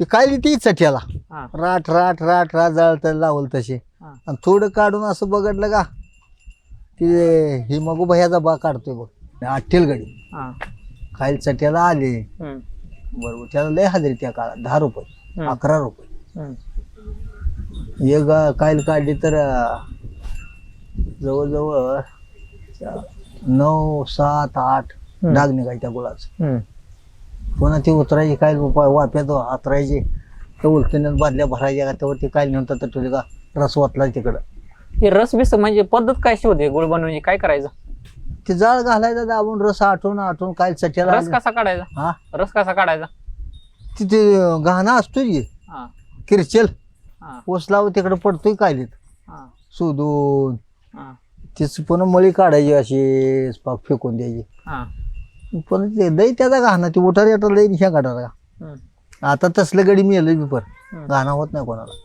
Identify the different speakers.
Speaker 1: ते काय ती चट्याला
Speaker 2: हा.
Speaker 1: राट राट राट राट जाळत लावल तसे
Speaker 2: हा.
Speaker 1: आणि थोडं काढून असं बघितलं का ते ही मग भयाचा बा काढतोय बघ. अट्टेल गडी.
Speaker 2: हा.
Speaker 1: खायला चट्याला आले.
Speaker 2: हम्म,
Speaker 1: बरोबर त्याला लय हजेरी त्या काळात. दहा रुपये
Speaker 2: हम्म,
Speaker 1: अकरा रुपये.
Speaker 2: हम्म.
Speaker 1: एक कायल काढली तर अं, जवळजवळ नऊ सात आठ
Speaker 2: हम्म.
Speaker 1: डाग निघाय त्या गुळाचं.
Speaker 2: हम्म.
Speaker 1: पुन्हा ती उतरायची काय वाप्यात हातरायची त्या उलटण्यात बादल्या भरायच्या का त्यावर ती काय नंतर तर तुझे का रस वाटला तिकडं.
Speaker 2: ते रस बिस म्हणजे पद्धत काय होते गुळ बनवण्याची काय करायचं?
Speaker 1: ते जाळ घालायचा दाबून रस आठवून आठवून काय चट्याला
Speaker 2: रस कसा काढायचा?
Speaker 1: हा?
Speaker 2: रस कसा काढायचा?
Speaker 1: तिथे घाणा की
Speaker 2: हा.
Speaker 1: किरचेल
Speaker 2: हा.
Speaker 1: ओसलाव तिकडे पडतोय कायलीत
Speaker 2: हा.
Speaker 1: शोधून
Speaker 2: हा.
Speaker 1: तीच पुन्हा मळी काढायची अशी पाक फेकून द्यायची.
Speaker 2: हा.
Speaker 1: पण ते लई त्याचा घाणा ती उठार येतात लई ह्या काढायला
Speaker 2: हम्म,
Speaker 1: आता तसलं गडी मिळालं बी पर. घाणा होत नाही कोणाला.